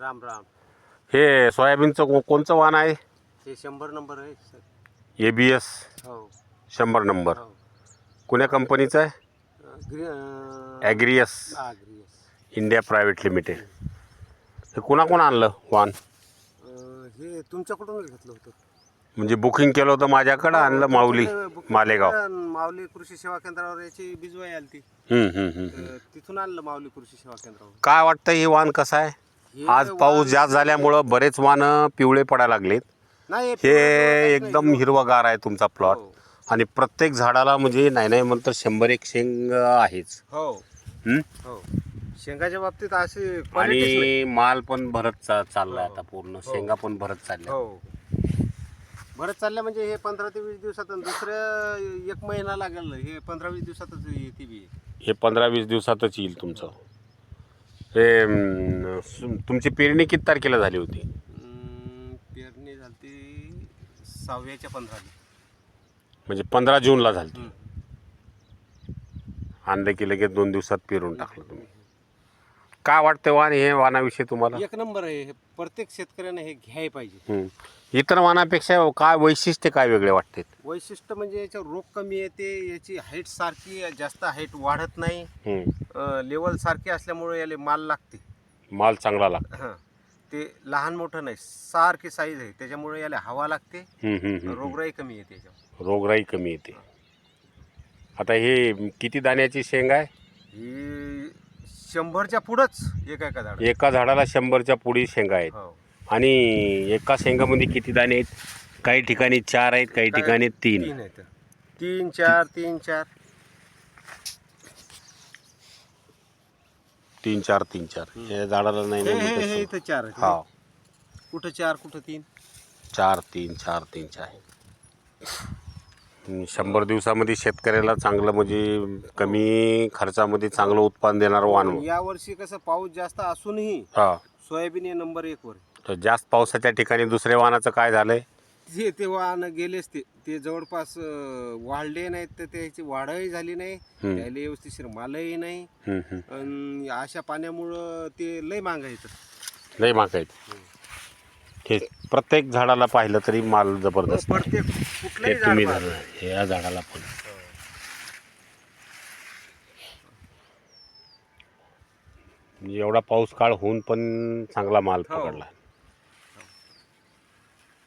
राम राम. हे सोयाबीनचं को- कोणचं वाण आहे? हे शंभर नंबर आहे सर. ए बी एस हो. शंभर नंबर. हो. कोण्या कंपनीचं आहे? ग्री ॲग्रियस हा. इंडिया प्रायव्हेट लिमिटेड हे कोणाकोण आणलं वाण हे तुमच्याकडूनच घेतलं होतं. म्हणजे बुकिंग केलं होतं माझ्याकडं आणलं माऊली मालेगाव. माऊली कृषी सेवा केंद्रावर याची बिजवाई आली ती हम्म, हम्म, हम्म. तिथून आणलं माऊली कृषी सेवा केंद्रावर. काय वाटतं हे वाण कसं आहे? हे आज पाऊस जास्त झाल्यामुळं बरेच वाण पिवळे पडायला लागलेत. नाही हे एकदम. हिरवागार आहे तुमचा प्लॉट हो. आणि प्रत्येक झाडाला म्हणजे नाही नाही म्हणतं शंभर एक शेंग आहेच. हो? हो? शेंगाच्या बाबतीत अशी नाही. आणि माल पण भरत चा- चाललाय हो. आता पूर्ण. शेंगा पण भरत चालल्या हो. बरं चाललं म्हणजे हे पंधरा ते वीस दिवसात आणि दुसरं एक महिना लागेल. हे पंधरा वीस दिवसातच येते बी. हे पंधरा वीस दिवसातच येईल तुमचं. अं, सु- तुमची पेरणी किती तारखेला झाली होती? अं, पेरणी झाली सहाव्याच्या पंधरा म्हणजे पंधरा जूनला झाली आणलं की लगेच दोन दिवसात पेरून टाकलं तुम्ही. काय वाटतं वाण हे वाणाविषयी तुम्हाला? एक नंबर आहे. हे प्रत्येक शेतकऱ्याने हे घ्याय पाहिजे. इतर वाणापेक्षा काय वैशिष्ट्य काय वेगळे वाटते वैशिष्ट्य म्हणजे याच्यावर रोग कमी येते याची हाईट सारखी जास्त हाईट वाढत नाही. लेवल सारखी असल्यामुळे याला माल लागते. माल चांगला लागतो. हां. ते लहान मोठं नाही सारखी साईज आहे. त्याच्यामुळे याला हवा लागते. रोगराई कमी येते याच्यावर. रोगराई कमी येते. आता हे किती दाण्याची शेंग आहे? ही शंभरच्या पुढंच एका एका झाड एका झाडाला शंभरच्या पुढी शेंगा आहेत. हो. आणि एका शेंगामध्ये किती दाणे आहेत? काही ठिकाणी चार आहेत काही ठिकाणी तीन. तीन आहेत. तीन चार तीन चार. तीन चार तीन चार. या झाडाला नाही हे नाही हे- हे इथं चार आहेत हा कुठं चार कुठं तीन? चार तीन चार तीन चार शंभर दिवसामध्ये शेतकऱ्याला चांगलं म्हणजे कमी खर्चामध्ये चांगलं उत्पादन देणारं वाण या वर्षी कसं पाऊस जास्त असूनही हा. सोयाबीन हे नंबर एक वर. आहे. तर जास्त पावसाच्या ठिकाणी दुसऱ्या वाहनाचं काय झालंय? ते ते वाहन गेलेच ते. ते जवळपास अं, वाढले नाहीत तर त्याची वाढही झाली नाही. त्याला व्यवस्थिशीर मालही नाही. हम्म, हम्म. अन् अशा पाण्यामुळं ते लय मागायचं लय महाग आहेत. हे प्रत्येक झाडाला पाहिलं तरी माल जबरदस्त प्रत्येक हे कुठलंही झाड तुम्ही या झाडाला पण. म्हणजे एवढा पाऊस काळ होऊन पण चांगला माल हो. पकडला.